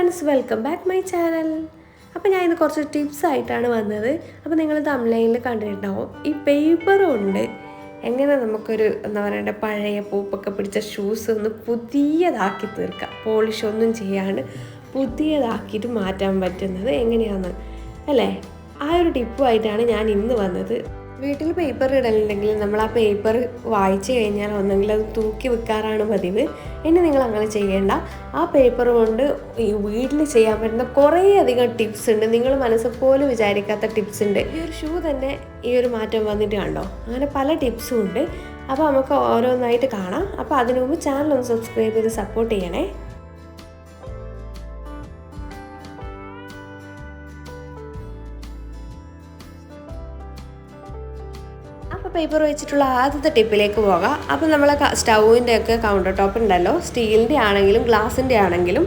Friends welcome back my channel അപ്പോൾ ഞാൻ ഇന്ന് കുറച്ച് ടിപ്സ് ആയിട്ടാണ് വന്നത്. അപ്പോൾ നിങ്ങൾ തമിഴ്ലൈനിൽ കണ്ടിട്ടുണ്ടാവും. ഈ പേപ്പർ കൊണ്ട് എങ്ങനെ നമുക്കൊരു എന്താ പറയണ്ട പഴയ പൂപ്പൊക്കെ പിടിച്ച ഷൂസ് ഒന്ന് പുതിയതാക്കി തീർക്കാം. പോളിഷ് ഒന്നും ചെയ്യാണ്ട് പുതിയതാക്കിയിട്ട് മാറ്റാൻ പറ്റുന്നത് എങ്ങനെയാണെന്ന് അല്ലേ? ആ ഒരു ടിപ്പുമായിട്ടാണ് ഞാൻ ഇന്ന് വന്നത്. വീട്ടിൽ പേപ്പർ ഇടലുണ്ടെങ്കിൽ നമ്മൾ ആ പേപ്പർ വായിച്ചു കഴിഞ്ഞാൽ ഒന്നെങ്കിൽ അത് തൂക്കി വെക്കാറാണ് പതിവ്. ഇനി നിങ്ങൾ അങ്ങനെ ചെയ്യേണ്ട. ആ പേപ്പർ കൊണ്ട് ഈ വീട്ടിൽ ചെയ്യാൻ പറ്റുന്ന കുറേയധികം ടിപ്സ് ഉണ്ട്. നിങ്ങൾ മനസ്സ് പോലും വിചാരിക്കാത്ത ടിപ്സ് ഉണ്ട്. ഈ ഒരു ഷൂ തന്നെ ഈ ഒരു മാറ്റം വന്നിട്ട് കണ്ടോ? അങ്ങനെ പല ടിപ്സും ഉണ്ട്. അപ്പോൾ നമുക്ക് ഓരോന്നായിട്ട് കാണാം. അപ്പോൾ അതിനു മുമ്പ് ചാനൽ ഒന്ന് സബ്സ്ക്രൈബ് ചെയ്ത് സപ്പോർട്ട് ചെയ്യണേ. അപ്പോൾ പേപ്പർ വെച്ചിട്ടുള്ള ആദ്യത്തെ ടിപ്പിലേക്ക് പോകാം. അപ്പോൾ നമ്മളെ സ്റ്റൗവിന്റെ ഒക്കെ കൗണ്ടർ ടോപ്പ് ഉണ്ടല്ലോ. സ്റ്റീലിന്റെ ആണെങ്കിലും ഗ്ലാസിന്റെ ആണെങ്കിലും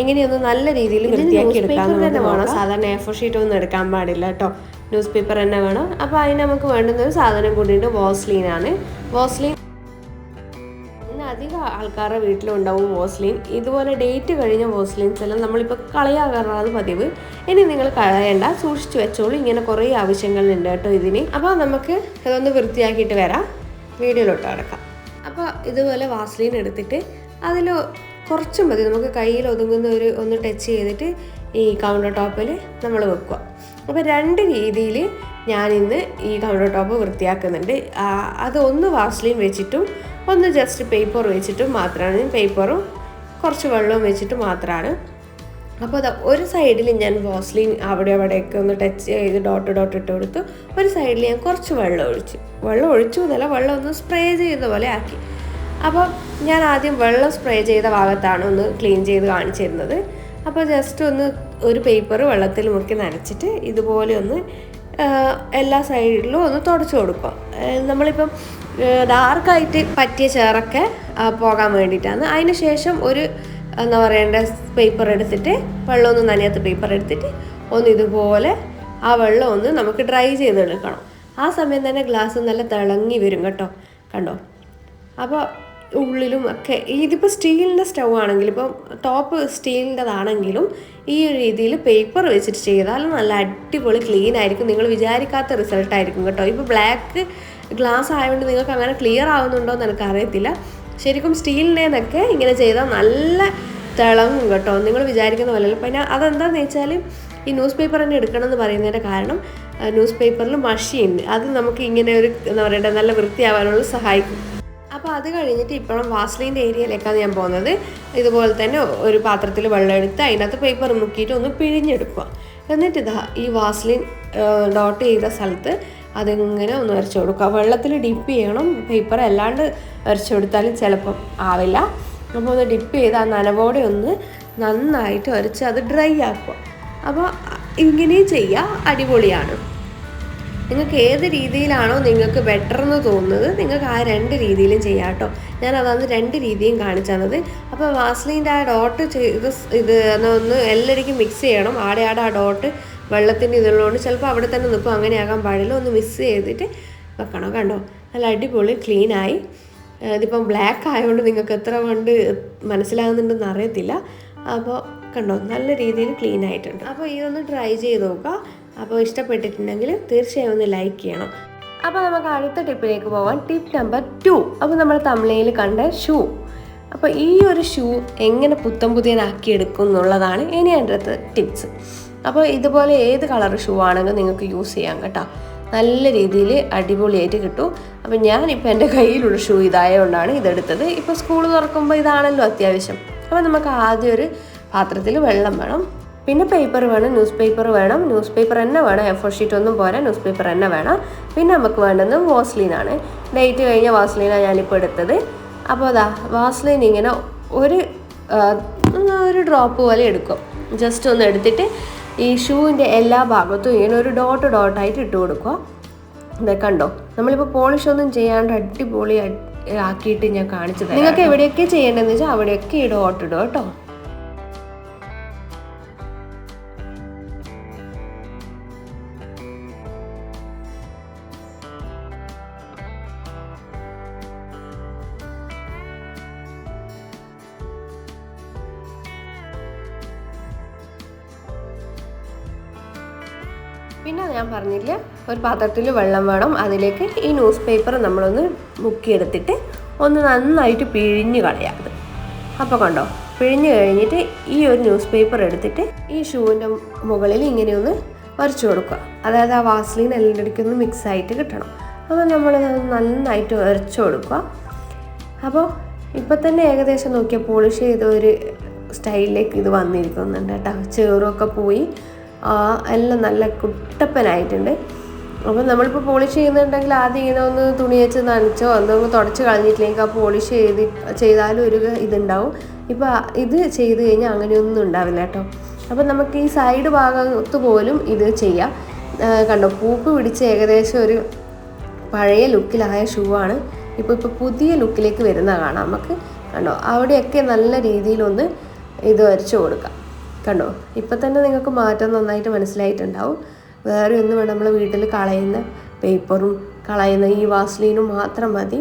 എങ്ങനെയൊന്നും നല്ല രീതിയിൽ വൃത്തിയാക്കി എടുക്കാൻ തന്നെ വേണം. സാധാരണ എ ഫോർ ഷീറ്റ് ഒന്നും എടുക്കാൻ പാടില്ല കേട്ടോ. ന്യൂസ് പേപ്പർ തന്നെ വേണം. അപ്പോൾ അതിന് നമുക്ക് വേണ്ടുന്ന ഒരു സാധനം കൂടിയിട്ട് വാസ്ലീനാണ് വോസ്ലീൻ അധികം ആൾക്കാരുടെ വീട്ടിലുണ്ടാവും വോസ്ലിൻ ഇതുപോലെ ഡേറ്റ് കഴിഞ്ഞ വോസ്ലിൻസ് എല്ലാം നമ്മളിപ്പോൾ കളയാകാറാണ് പതിവ്. ഇനി നിങ്ങൾ കളയണ്ട സൂക്ഷിച്ചു വെച്ചോളൂ. ഇങ്ങനെ കുറേ ആവശ്യങ്ങളുണ്ട് കേട്ടോ ഇതിന്. അപ്പോൾ നമുക്ക് ഇതൊന്ന് വൃത്തിയാക്കിയിട്ട് വരാം. വീഡിയോയിലോട്ട് കിടക്കാം. അപ്പോൾ ഇതുപോലെ വാസ്ലിൻ എടുത്തിട്ട് അതിൽ കുറച്ച് മതി. നമുക്ക് കയ്യിൽ ഒതുങ്ങുന്ന ഒരു ഒന്ന് ടച്ച് ചെയ്തിട്ട് ഈ കൗണ്ടർ ടോപ്പിൽ നമ്മൾ വെക്കുക. അപ്പോൾ രണ്ട് രീതിയിൽ ഞാനിന്ന് ഈ കൗണ്ടർ ടോപ്പ് വൃത്തിയാക്കുന്നുണ്ട്. അത് ഒന്ന് വാസ്ലിൻ വെച്ചിട്ടും ഒന്ന് ജസ്റ്റ് പേപ്പർ വെച്ചിട്ട് മാത്രമാണ്. പേപ്പറും കുറച്ച് വെള്ളവും വെച്ചിട്ട് മാത്രമാണ്. അപ്പോൾ അത് ഒരു സൈഡിൽ ഞാൻ വാസ്ലിൻ അവിടെ അവിടെയൊക്കെ ഒന്ന് ടച്ച് ചെയ്ത് ഡോട്ട് ഡോട്ട് ഇട്ട് കൊടുത്തു. ഒരു സൈഡിൽ ഞാൻ കുറച്ച് വെള്ളം ഒഴിച്ചു. വെള്ളം ഒഴിച്ചു എന്നല്ല വെള്ളം ഒന്ന് സ്പ്രേ ചെയ്ത പോലെ ആക്കി. അപ്പോൾ ഞാൻ ആദ്യം വെള്ളം സ്പ്രേ ചെയ്ത ഭാഗത്താണ് ഒന്ന് ക്ലീൻ ചെയ്ത് കാണിച്ചിരുന്നത് അപ്പോൾ ജസ്റ്റ് ഒന്ന് ഒരു പേപ്പർ വെള്ളത്തിൽ മുക്കി നനച്ചിട്ട് ഇതുപോലെ ഒന്ന് എല്ലാ സൈഡിലും ഒന്ന് തുടച്ചു കൊടുക്കുക നമ്മളിപ്പം ഡാർക്കായിട്ട് പറ്റിയ ചേറൊക്കെ പോകാൻ വേണ്ടിയിട്ടാണ്. അതിന് ശേഷം ഒരു എന്താ പറയേണ്ട പേപ്പർ എടുത്തിട്ട് വെള്ളമൊന്നും നനയാത്ത പേപ്പർ എടുത്തിട്ട് ഒന്ന് ഇതുപോലെ ആ വെള്ളം ഒന്ന് നമുക്ക് ഡ്രൈ ചെയ്തെടുക്കണം. ആ സമയം തന്നെ ഗ്ലാസ് നല്ല തിളങ്ങി വരും കേട്ടോ. കണ്ടോ? അപ്പോൾ ഉള്ളിലും ഒക്കെ ഇതിപ്പോൾ സ്റ്റീലിന്റെ സ്റ്റൗ ആണെങ്കിലും ഇപ്പം ടോപ്പ് സ്റ്റീലിന്റെതാണെങ്കിലും ഈ ഒരു രീതിയിൽ പേപ്പർ വെച്ചിട്ട് ചെയ്താൽ നല്ല അടിപൊളി ക്ലീൻ ആയിരിക്കും. നിങ്ങൾ വിചാരിക്കാത്ത റിസൾട്ട് ആയിരിക്കും കേട്ടോ. ഇപ്പോൾ ബ്ലാക്ക് ഗ്ലാസ് ആയതുകൊണ്ട് നിങ്ങൾക്ക് അങ്ങനെ ക്ലിയർ ആവുന്നുണ്ടോ എന്ന് എനിക്കറിയത്തില്ല ശരിക്കും സ്റ്റീലിന്റെന്നൊക്കെ ഇങ്ങനെ ചെയ്താൽ നല്ല തിളങ്ങും കേട്ടോ. നിങ്ങൾ വിചാരിക്കുന്ന പോലെ പിന്നെ അതെന്താണെന്ന് വെച്ചാൽ ഈ ന്യൂസ് പേപ്പർ തന്നെ എടുക്കണം എന്ന് പറയുന്നതിന്റെ കാരണം ന്യൂസ് പേപ്പറിൽ മഷിയുണ്ട് അത് നമുക്ക് ഇങ്ങനെ ഒരു എന്താ പറയുക നല്ല വൃത്തിയാവാനുള്ള സഹായിക്കും. അപ്പോൾ അത് കഴിഞ്ഞിട്ട് ഇപ്പോഴും വാസ്ലിന്റെ ഏരിയയിലേക്കാണ് ഞാൻ പോകുന്നത്. ഇതുപോലെ തന്നെ ഒരു പാത്രത്തിൽ വെള്ളം എടുത്ത് അതിനകത്ത് പേപ്പർ മുക്കിയിട്ട് ഒന്ന് പിഴിഞ്ഞെടുക്കുക. എന്നിട്ട് ഇതാ ഈ വാസ്ലിൻ ഡോട്ട് ചെയ്ത സ്ഥലത്ത് അതിങ്ങനെ ഒന്ന് വരച്ചു കൊടുക്കുക. വെള്ളത്തിൽ ഡിപ്പ് ചെയ്യണം. പേപ്പർ അല്ലാണ്ട് വരച്ചു കൊടുത്താലും ചിലപ്പം ആവില്ല. അപ്പോൾ ഒന്ന് ഡിപ്പ് ചെയ്ത് ആ നനവോടെ ഒന്ന് നന്നായിട്ട് വരച്ച് അത് ഡ്രൈ ആക്കുക. അപ്പോൾ ഇങ്ങനെ ചെയ്യുക. അടിപൊളിയാണ്. നിങ്ങൾക്ക് ഏത് രീതിയിലാണോ നിങ്ങൾക്ക് ബെറ്റർ എന്ന് തോന്നുന്നത് നിങ്ങൾക്ക് ആ രണ്ട് രീതിയിലും ചെയ്യാം കേട്ടോ. ഞാൻ അതാണ് രണ്ട് രീതിയും കാണിച്ചു തന്നത്. അപ്പോൾ വാസ്ലിന്റെ ആ ഡോട്ട് ചെയ്ത് ഇത് ഒന്ന് എല്ലാവർക്കും മിക്സ് ചെയ്യണം. ആടെ ആടെ ആ ഡോട്ട് വെള്ളത്തിന്റെ ഇതുള്ളതുകൊണ്ട് ചിലപ്പോൾ അവിടെ തന്നെ നിൽക്കും അങ്ങനെയാകാൻ പാടില്ല. ഒന്ന് മിക്സ് ചെയ്തിട്ട് വെക്കണം കണ്ടോ. നല്ല അടിപൊളി ക്ലീനായി ഇതിപ്പം ബ്ലാക്ക് ആയതുകൊണ്ട് നിങ്ങൾക്ക് എത്ര കൊണ്ട് മനസ്സിലാകുന്നുണ്ടെന്ന് അറിയത്തില്ല. അപ്പോൾ കണ്ടോ നല്ല രീതിയിൽ ക്ലീൻ ആയിട്ടുണ്ട്. അപ്പോൾ ഇതൊന്ന് ട്രൈ ചെയ്ത് നോക്കുക അപ്പോൾ ഇഷ്ടപ്പെട്ടിട്ടുണ്ടെങ്കിൽ തീർച്ചയായും ഒന്ന് ലൈക്ക് ചെയ്യണം. അപ്പോൾ നമുക്ക് അടുത്ത ടിപ്പിലേക്ക് പോവാം. ടിപ്പ് നമ്പർ ടു അപ്പോൾ നമ്മൾ തമിഴയിൽ കണ്ട ഷൂ അപ്പോൾ ഈ ഒരു ഷൂ എങ്ങനെ പുത്തം പുതിയനാക്കി എടുക്കും എന്നുള്ളതാണ് ഇനി അടുത്ത് ടിപ്സ് അപ്പോൾ ഇതുപോലെ ഏത് കളർ ഷൂ ആണെങ്കിലും നിങ്ങൾക്ക് യൂസ് ചെയ്യാം കേട്ടോ. നല്ല രീതിയിൽ അടിപൊളിയായിട്ട് കിട്ടും. അപ്പം ഞാനിപ്പോൾ എന്റെ കയ്യിലുള്ള ഷൂ ഇതായതുകൊണ്ടാണ് ഇതെടുത്തത്. ഇപ്പോൾ സ്കൂൾ തുറക്കുമ്പോൾ ഇതാണല്ലോ അത്യാവശ്യം. അപ്പോൾ നമുക്ക് ആദ്യം ഒരു പാത്രത്തിൽ വെള്ളം വേണം. പിന്നെ പേപ്പർ വേണം ന്യൂസ് പേപ്പർ വേണം. ന്യൂസ് പേപ്പർ തന്നെ വേണം. എ ഫോർ ഷീറ്റ് ഒന്നും പോരാ ന്യൂസ് പേപ്പർ തന്നെ വേണം. പിന്നെ നമുക്ക് വേണ്ടത് വാസ്ലീനാണ് ഡേറ്റ് കഴിഞ്ഞ വാസ്ലീനാണ് ഞാനിപ്പോൾ എടുത്തത്. അപ്പോൾ അതാ വാസ്ലീൻ ഇങ്ങനെ ഒരു ഒരു ഡ്രോപ്പ് പോലെ എടുക്കും. ജസ്റ്റ് ഒന്ന് എടുത്തിട്ട് ഈ ഷൂവിന്റെ എല്ലാ ഭാഗത്തും ഇങ്ങനെ ഒരു ഡോട്ട് ഡോട്ടായിട്ട് ഇട്ട് കൊടുക്കുക. ഇതൊക്കെ കണ്ടോ? നമ്മളിപ്പോൾ പോളിഷ് ഒന്നും ചെയ്യാണ്ട് അടിപൊളി ആക്കിയിട്ട് ഞാൻ കാണിച്ചത് നിങ്ങൾക്ക് എവിടെയൊക്കെ ചെയ്യേണ്ടതെന്ന് വെച്ചാൽ അവിടെയൊക്കെ ഈ ഡോട്ട് ഇടുക കേട്ടോ. ഒരു പാത്രത്തിൽ വെള്ളം വേണം. അതിലേക്ക് ഈ ന്യൂസ് പേപ്പർ നമ്മളൊന്ന് മുക്കിയെടുത്തിട്ട് ഒന്ന് നന്നായിട്ട് പിഴിഞ്ഞ് കളയാത് അപ്പോൾ കണ്ടോ പിഴിഞ്ഞ് കഴിഞ്ഞിട്ട് ഈ ഒരു ന്യൂസ് പേപ്പർ എടുത്തിട്ട് ഈ ഷൂവിന്റെ മുകളിൽ ഇങ്ങനെ ഒന്ന് വരച്ചു കൊടുക്കുക. അതായത് ആ വാസ്ലിൻ എല്ലാം ഇടയ്ക്കൊന്ന് മിക്സ് ആയിട്ട് കിട്ടണം. അപ്പോൾ നമ്മൾ നന്നായിട്ട് വരച്ചു കൊടുക്കുക. അപ്പോൾ ഇപ്പം തന്നെ ഏകദേശം നോക്കിയാൽ പോളിഷ് ചെയ്ത ഒരു സ്റ്റൈലിലേക്ക് ഇത് വന്നിരിക്കുന്നുണ്ട് കേട്ടോ. ചേറുമൊക്കെ പോയി. എല്ലാം നല്ല കുട്ടപ്പനായിട്ടുണ്ട്. അപ്പോൾ നമ്മളിപ്പോൾ പോളിഷ് ചെയ്യുന്നുണ്ടെങ്കിൽ ആദ്യം ഇങ്ങനെ ഒന്ന് തുണി വെച്ച് നനച്ചോ എന്തെങ്കിലും തുടച്ച് കളഞ്ഞിട്ടില്ലെങ്കിൽ ആ പോളിഷ് ചെയ്ത് ചെയ്താലും ഒരു ഇതുണ്ടാവും. ഇപ്പോൾ ഇത് ചെയ്ത് കഴിഞ്ഞാൽ അങ്ങനെയൊന്നും ഉണ്ടാവില്ല കേട്ടോ. അപ്പോൾ നമുക്ക് ഈ സൈഡ് ഭാഗത്ത് പോലും ഇത് ചെയ്യാം. കണ്ടോ പൂപ്പ് പിടിച്ച് ഏകദേശം ഒരു പഴയ ലുക്കിലായ ഷൂ ആണ്. ഇപ്പോൾ ഇപ്പോൾ പുതിയ ലുക്കിലേക്ക് വരുന്ന കാണാം നമുക്ക്. കണ്ടോ അവിടെയൊക്കെ നല്ല രീതിയിലൊന്ന് ഇത് വരച്ചു കൊടുക്കാം. കണ്ടോ ഇപ്പം തന്നെ നിങ്ങൾക്ക് മാറ്റം നന്നായിട്ട് മനസ്സിലായിട്ടുണ്ടാവും. വേറെ ഒന്നും വേണം നമ്മൾ വീട്ടിൽ കളയുന്ന പേപ്പറും കളയുന്ന ഈ വാസ്ലീനും മാത്രം മതി.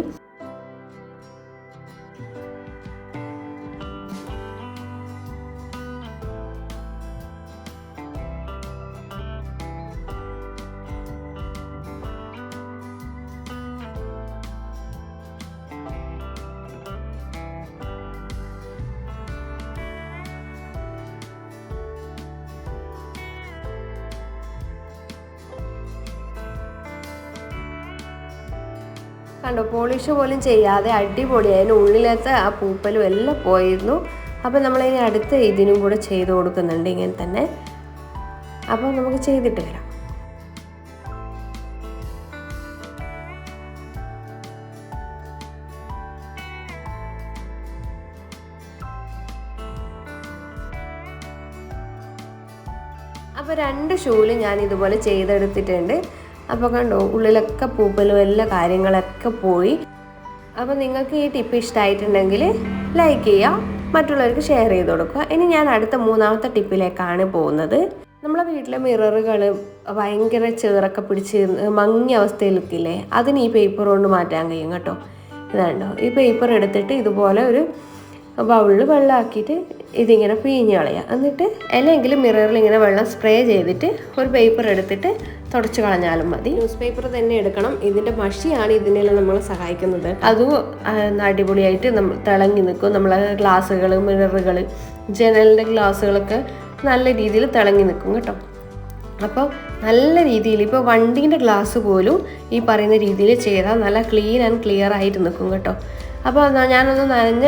കണ്ടോ പോളിഷ് പോലും ചെയ്യാതെ അടിപൊളി. അതിന് ഉള്ളിലത്തെ ആ പൂപ്പലും എല്ലാം പോയിരുന്നു. അപ്പോൾ നമ്മളിനി അടുത്ത ഇതിനും കൂടെ ചെയ്ത് കൊടുക്കുന്നുണ്ട് ഇങ്ങനെ തന്നെ. അപ്പോൾ നമുക്ക് ചെയ്തിട്ട് വരാം. അപ്പോൾ രണ്ട് ഷൂൽ ഞാൻ ഇതുപോലെ ചെയ്തെടുത്തിട്ടുണ്ട്. അപ്പോൾ കണ്ടോ ഉള്ളിലൊക്കെ പൂപ്പലും എല്ലാ കാര്യങ്ങളൊക്കെ പോയി. അപ്പോൾ നിങ്ങൾക്ക് ഈ ടിപ്പ് ഇഷ്ടമായിട്ടുണ്ടെങ്കിൽ ലൈക്ക് ചെയ്യുക മറ്റുള്ളവർക്ക് ഷെയർ ചെയ്ത് കൊടുക്കുക. ഇനി ഞാൻ അടുത്ത മൂന്നാമത്തെ ടിപ്പിലേക്കാണ് പോകുന്നത്. നമ്മളെ വീട്ടിലെ മിററുകൾ ഭയങ്കര ചേറൊക്കെ പിടിച്ച് മങ്ങിയ അവസ്ഥയിലൊക്കില്ലേ അതിന് ഈ പേപ്പർ കൊണ്ട് മാറ്റാൻ കഴിയും കേട്ടോ. ഇതാണ്ടോ ഈ പേപ്പർ എടുത്തിട്ട് ഇതുപോലെ ഒരു ബൗളിൽ വെള്ളമാക്കിയിട്ട് ഇതിങ്ങനെ പിഴിഞ്ഞ് കളയുക. എന്നിട്ട് അല്ലെങ്കിൽ മിററിൽ ഇങ്ങനെ വെള്ളം സ്പ്രേ ചെയ്തിട്ട് ഒരു പേപ്പർ എടുത്തിട്ട് തുടച്ച് കളഞ്ഞാലും മതി. ന്യൂസ് പേപ്പർ തന്നെ എടുക്കണം. ഇതിന്റെ മഷിയാണ് ഇതിനെല്ലാം നമ്മൾ സഹായിക്കുന്നത്. അതും അടിപൊളിയായിട്ട് നമ്മൾ തിളങ്ങി നിൽക്കും. നമ്മളെ ഗ്ലാസ്സുകൾ മിററുകൾ ജനലിന്റെ ഗ്ലാസ്സുകളൊക്കെ നല്ല രീതിയിൽ തിളങ്ങി നിൽക്കും കേട്ടോ. അപ്പോൾ നല്ല രീതിയിൽ ഇപ്പോൾ വണ്ടീന്റെ ഗ്ലാസ് പോലും ഈ പറയുന്ന രീതിയിൽ ചെയ്താൽ നല്ല ക്ലീൻ ആൻഡ് ക്ലിയർ ആയിട്ട് നിൽക്കും കേട്ടോ. അപ്പോൾ ഞാനൊന്ന് നനഞ്ഞ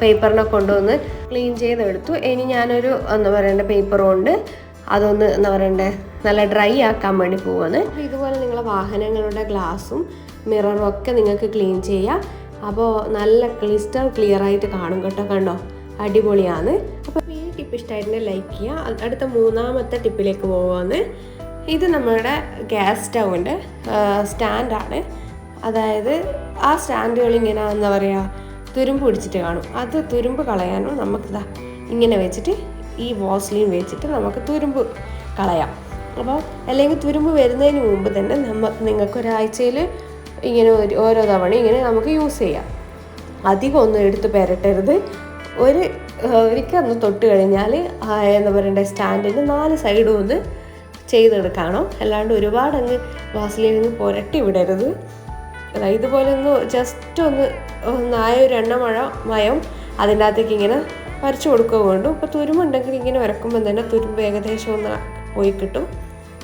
പേപ്പറിനെ കൊണ്ടുവന്ന് ക്ലീൻ ചെയ്തെടുത്തു. ഇനി ഞാനൊരു എന്താ പറയേണ്ട പേപ്പർ കൊണ്ട് അതൊന്ന് എന്താ പറയണ്ടേ നല്ല ഡ്രൈ ആക്കാൻ വേണ്ടി പോവാണ്. ഇതുപോലെ നിങ്ങളെ വാഹനങ്ങളുടെ ഗ്ലാസും മിററും ഒക്കെ നിങ്ങൾക്ക് ക്ലീൻ ചെയ്യാം. അപ്പോൾ നല്ല ക്ലിസ്റ്റർ ക്ലിയർ ആയിട്ട് കാണും കേട്ടോ കണ്ടോ? അടിപൊളിയാണ്. അപ്പോൾ ഈ ടിപ്പ് ഇഷ്ടമായിട്ടുണ്ടെങ്കിൽ ലൈക്ക് ചെയ്യുക. അടുത്ത മൂന്നാമത്തെ ടിപ്പിലേക്ക് പോവാന്ന് ഇത് നമ്മുടെ ഗ്യാസ് സ്റ്റൗവിന്റെ സ്റ്റാൻഡാണ് അതായത് ആ സ്റ്റാൻഡുകൾ ഇങ്ങനെ എന്താ പറയുക തുരുമ്പ് പിടിച്ചിട്ട് കാണും. അത് തുരുമ്പ് കളയാനും നമുക്കിതാ ഇങ്ങനെ വെച്ചിട്ട് ഈ വോസ്ലിൻ വെച്ചിട്ട് നമുക്ക് തുരുമ്പ് കളയാം. അപ്പോൾ അല്ലെങ്കിൽ തുരുമ്പ് വരുന്നതിന് മുമ്പ് തന്നെ നമ്മ നിങ്ങൾക്ക് ഒരാഴ്ചയിൽ ഇങ്ങനെ ഓരോ തവണ ഇങ്ങനെ നമുക്ക് യൂസ് ചെയ്യാം. അധികം ഒന്നും എടുത്ത് പെരട്ടരുത്. ഒരു ഒരിക്കൽ ഒന്ന് തൊട്ട് കഴിഞ്ഞാൽ എന്താ പറയണ്ടേ സ്റ്റാൻഡിന്റെ നാല് സൈഡും ഒന്ന് ചെയ്തെടുക്കണം. അല്ലാണ്ട് ഒരുപാട് അങ്ങ് വാസിലിന് പുരട്ടി വിടരുത്. ഇതുപോലെ ഒന്ന് ജസ്റ്റ് ഒന്ന് ഒന്നായ ഒരു എണ്ണമഴ മയം അതിന്റെ അകത്തേക്ക് ഇങ്ങനെ വരച്ചു കൊടുക്കുക വേണ്ടു. ഇപ്പോൾ തുരുമ്പുണ്ടെങ്കിൽ ഇങ്ങനെ വരക്കുമ്പോൾ തന്നെ തുരുമ്പ് ഏകദേശം ഒന്ന് പോയി കിട്ടും.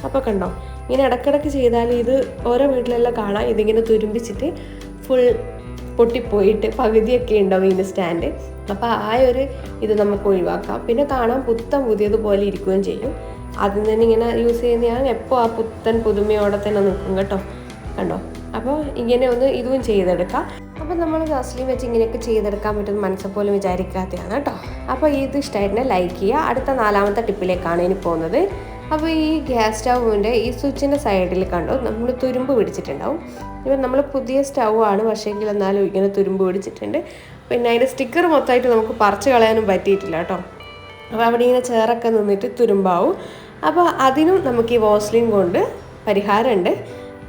അപ്പോൾ കണ്ടോ ഇങ്ങനെ ഇടക്കിടക്ക് ചെയ്താൽ ഇത് ഓരോ വീട്ടിലെല്ലാം കാണാം. ഇതിങ്ങനെ തുരുമ്പിച്ചിട്ട് ഫുൾ പൊട്ടിപ്പോയിട്ട് പകുതിയൊക്കെ ഉണ്ടാവും ഇതിന്റെ സ്റ്റാൻഡ് അപ്പോൾ ആ ഒരു ഇത് നമുക്ക് ഒഴിവാക്കാം. പിന്നെ കാണാൻ പുത്തൻ പുതിയതുപോലെ ഇരിക്കുകയും ചെയ്യും. ആദ്യം തന്നെ ഇങ്ങനെ യൂസ് ചെയ്യുന്ന ഞാൻ എപ്പോൾ ആ പുത്തൻ പുതുമയോടെ തന്നെ നിൽക്കും കേട്ടോ. കണ്ടോ? അപ്പോൾ ഇങ്ങനെ ഒന്ന് ഇതും ചെയ്തെടുക്കാം. അപ്പോൾ നമ്മൾ ഗസ്ലിം വെച്ച് ഇങ്ങനെയൊക്കെ ചെയ്തെടുക്കാൻ പറ്റുന്ന മനസ്സെ പോലും വിചാരിക്കാത്തതാണ് കേട്ടോ. അപ്പോൾ ഇത് ഇഷ്ടമായിട്ടുണ്ടെങ്കിൽ ലൈക്ക് ചെയ്യുക. അടുത്ത നാലാമത്തെ ടിപ്പിലേക്കാണ് ഇനി പോകുന്നത്. അപ്പോൾ ഈ ഗ്യാസ് സ്റ്റൗവിന്റെ ഈ സ്വിച്ചിന്റെ സൈഡിൽ കണ്ടോ നമ്മൾ തുരുമ്പ് പിടിച്ചിട്ടുണ്ടാവും. ഇപ്പം നമ്മൾ പുതിയ സ്റ്റൗ ആണ് പക്ഷേങ്കിൽ എന്നാലും ഇങ്ങനെ തുരുമ്പ് പിടിച്ചിട്ടുണ്ട്. പിന്നെ അതിന്റെ സ്റ്റിക്കർ മൊത്തമായിട്ട് നമുക്ക് പറിച്ച് കളയാനും പറ്റിയിട്ടില്ല കേട്ടോ. അപ്പോൾ അവിടെ ഇങ്ങനെ ചേറൊക്കെ നിന്നിട്ട് തുരുമ്പാവും. അപ്പോൾ അതിനും നമുക്ക് ഈ വോസ്ലിൻ കൊണ്ട് പരിഹാരമുണ്ട്.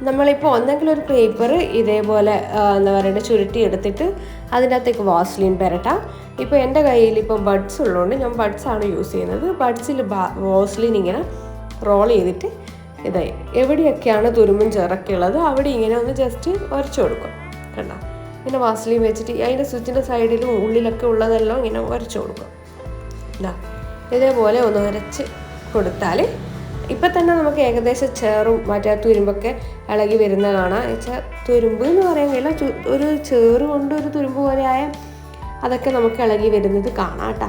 നമ്മളിപ്പോൾ ഒന്നെങ്കിലും ഒരു പേപ്പർ ഇതേപോലെ എന്താ പറയുക ചുരുട്ടി എടുത്തിട്ട് അതിന്റെ അകത്തേക്ക് വാസ്ലിൻ പെരട്ടാം. ഇപ്പോൾ എന്റെ കയ്യിൽ ഇപ്പോൾ ബഡ്സ് ഉള്ളതുകൊണ്ട് ഞാൻ ബഡ്സ് ആണ് യൂസ് ചെയ്യുന്നത്. ബഡ്സിൽ വാസ്ലിൻ ഇങ്ങനെ റോൾ ചെയ്തിട്ട് ഇതായി. എവിടെയൊക്കെയാണ് തുരുമ്പും ചിറക്കുള്ളത് അവിടെ ഇങ്ങനെ ഒന്ന് ജസ്റ്റ് ഉരച്ചു കൊടുക്കും. കണ്ടോ? ഇങ്ങനെ വാസ്ലിയും വെച്ചിട്ട് അതിന്റെ സ്വിച്ചിന്റെ സൈഡിലും ഉള്ളിലൊക്കെ ഉള്ളതെല്ലാം ഇങ്ങനെ ഉരച്ചു കൊടുക്കും. ഇതാ. ഇതേപോലെ ഒന്ന് ഉരച്ച് കൊടുത്താൽ ഇപ്പം തന്നെ നമുക്ക് ഏകദേശം ചേറും മറ്റേ തുരുമ്പൊക്കെ ഇളകി വരുന്ന കാണാം. വെച്ചാൽ തുരുമ്പ് എന്ന് പറയാൻ കഴിയില്ല ഒരു ചേറ് കൊണ്ട് ഒരു തുരുമ്പ് പോലെ ആയ അതൊക്കെ നമുക്ക് ഇളകി വരുന്നത് കാണാം കേട്ടോ.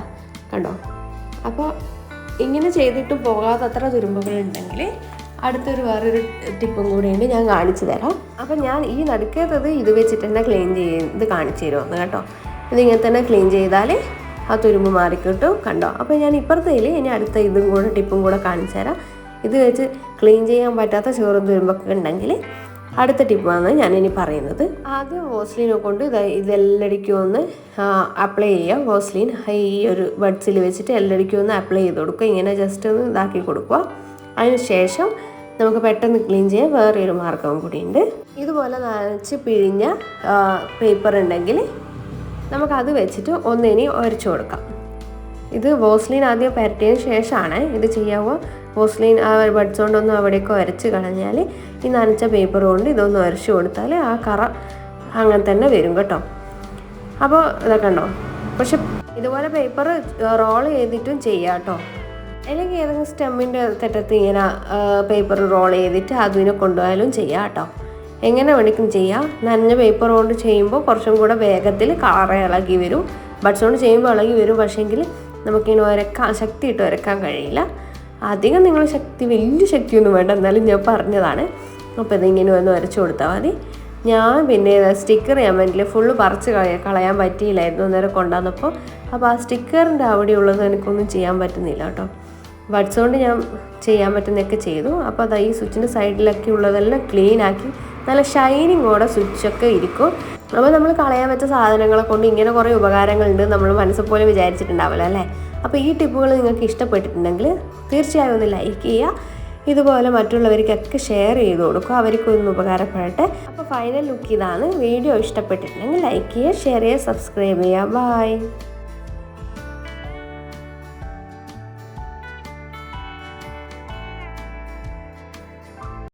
കണ്ടോ? അപ്പോൾ ഇങ്ങനെ ചെയ്തിട്ട് പോകാത്തത്ര തുരുമ്പുകളുണ്ടെങ്കിൽ അടുത്തൊരു വേറൊരു ടിപ്പും കൂടിയുണ്ട് ഞാൻ കാണിച്ചു തരാം. അപ്പം ഞാൻ ഈ നടുക്കേത്തത് ഇത് വെച്ചിട്ട് തന്നെ ക്ലീൻ ചെയ്ത് കാണിച്ചു തരുമെന്ന് കേട്ടോ. ഇതിങ്ങനെ തന്നെ ക്ലീൻ ചെയ്താൽ ആ തുരുമ്പ് മാറിക്കിട്ടും കണ്ടോ? അപ്പോൾ ഞാൻ ഇപ്പുറത്തേൽ ഇനി അടുത്ത ഇതും കൂടെ ടിപ്പും കൂടെ കാണിച്ചു തരാം. ഇത് വെച്ച് ക്ലീൻ ചെയ്യാൻ പറ്റാത്ത ചോറും തുരുമ്പൊക്കെ ഉണ്ടെങ്കിൽ അടുത്ത ടിപ്പാണ് ഞാൻ ഇനി പറയുന്നത്. ആദ്യം വോസ്ലിനെ കൊണ്ട് ഇത് ഇതെല്ലടിക്കും ഒന്ന് അപ്ലൈ ചെയ്യുക വോസ്ലിൻ ഈ ഒരു ബഡ്സിൽ വെച്ചിട്ട് എല്ലടിക്കും ഒന്ന് അപ്ലൈ ചെയ്ത് കൊടുക്കുക. ഇങ്ങനെ ജസ്റ്റ് ഒന്ന് ഇതാക്കി കൊടുക്കുക. അതിനുശേഷം നമുക്ക് പെട്ടെന്ന് ക്ലീൻ ചെയ്യാൻ വേറെ ഒരു മാർഗവും കൂടിയുണ്ട്. ഇതുപോലെ നനച്ച് പിഴിഞ്ഞ പേപ്പർ ഉണ്ടെങ്കിൽ നമുക്കത് വെച്ചിട്ട് ഒന്നിനി ഒരച്ചു കൊടുക്കാം. ഇത് വോസ്ലിൻ ആദ്യം പരട്ടിയതിന് ശേഷമാണ് ഇത് ചെയ്യാവുക വോസ്ലിൻ ആ ഒരു ബഡ്സ് കൊണ്ടൊന്നും അവിടെയൊക്കെ ഒരച്ച് കളഞ്ഞാൽ ഈ നനച്ച പേപ്പർ കൊണ്ട് ഇതൊന്ന് ഉരച്ച് കൊടുത്താൽ ആ കറ അങ്ങനെ തന്നെ വരും കേട്ടോ. അപ്പോൾ ഇതൊക്കെ ഉണ്ടോ പക്ഷെ ഇതുപോലെ പേപ്പർ റോൾ ചെയ്തിട്ടും ചെയ്യാം കേട്ടോ. അല്ലെങ്കിൽ ഏതെങ്കിലും സ്റ്റെമ്മിന്റെ തെറ്റത്ത് ഇങ്ങനെ പേപ്പർ റോൾ ചെയ്തിട്ട് അതിനെ കൊണ്ടുപോയാലും ചെയ്യാം കേട്ടോ. എങ്ങനെ വേണമെങ്കിലും ചെയ്യാം. നനഞ്ഞ പേപ്പർ കൊണ്ട് ചെയ്യുമ്പോൾ കുറച്ചും കൂടെ വേഗത്തിൽ കളറ് ഇളകി വരും. ബഡ്സ് കൊണ്ട് ചെയ്യുമ്പോൾ ഇളകി വരും. പക്ഷേങ്കിൽ നമുക്കിങ്ങനെ ഉരക്കാൻ ശക്തിയിട്ട് ഉരക്കാൻ കഴിയില്ല. അധികം നിങ്ങൾ ശക്തി വലിയ ശക്തിയൊന്നും വേണ്ട. എന്നാലും ഞാൻ പറഞ്ഞതാണ്. അപ്പോൾ ഇതിങ്ങനെ ഒന്ന് വരച്ചു കൊടുത്താൽ മതി. ഞാൻ പിന്നെ സ്റ്റിക്കർ ചെയ്യാൻ വേണ്ടി ഫുള്ള് പറിച്ച് കളയാൻ കളയാൻ പറ്റിയില്ലായിരുന്നു അന്നേരം കൊണ്ടുവന്നപ്പോൾ അപ്പോൾ ആ സ്റ്റിക്കറിന്റെ അവിടെയുള്ളത് എനിക്കൊന്നും ചെയ്യാൻ പറ്റുന്നില്ല കേട്ടോ. വടിച്ചുകൊണ്ട് കൊണ്ട് ഞാൻ ചെയ്യാൻ പറ്റുന്നതൊക്കെ ചെയ്തു. അപ്പോൾ അത് ഈ സ്വിച്ചിന്റെ സൈഡിലൊക്കെ ഉള്ളതെല്ലാം ക്ലീൻ ആക്കി. നല്ല ഷൈനിങ്ങോടെ സ്വിച്ചൊക്കെ ഇരിക്കും. അപ്പോൾ നമ്മൾ കളയാൻ വെച്ച സാധനങ്ങളെ കൊണ്ട് ഇങ്ങനെ കുറേ ഉപകാരങ്ങളുണ്ട് നമ്മൾ മനസ്സ് പോലെ വിചാരിച്ചിട്ടുണ്ടാവില്ല അല്ലേ? അപ്പോൾ ഈ ടിപ്പുകൾ നിങ്ങൾക്ക് ഇഷ്ടപ്പെട്ടിട്ടുണ്ടെങ്കിൽ തീർച്ചയായും ഒന്ന് ലൈക്ക് ചെയ്യുക. ഇതുപോലെ മറ്റുള്ളവർക്കൊക്കെ ഷെയർ ചെയ്ത് കൊടുക്കുക അവർക്കൊന്ന് ഉപകാരപ്പെടട്ടെ. അപ്പോൾ ഫൈനൽ ലുക്ക് ഇതാണ്. വീഡിയോ ഇഷ്ടപ്പെട്ടിട്ടുണ്ടെങ്കിൽ ലൈക്ക് ചെയ്യുക ഷെയർ ചെയ്യുക സബ്സ്ക്രൈബ് ചെയ്യുക. ബൈ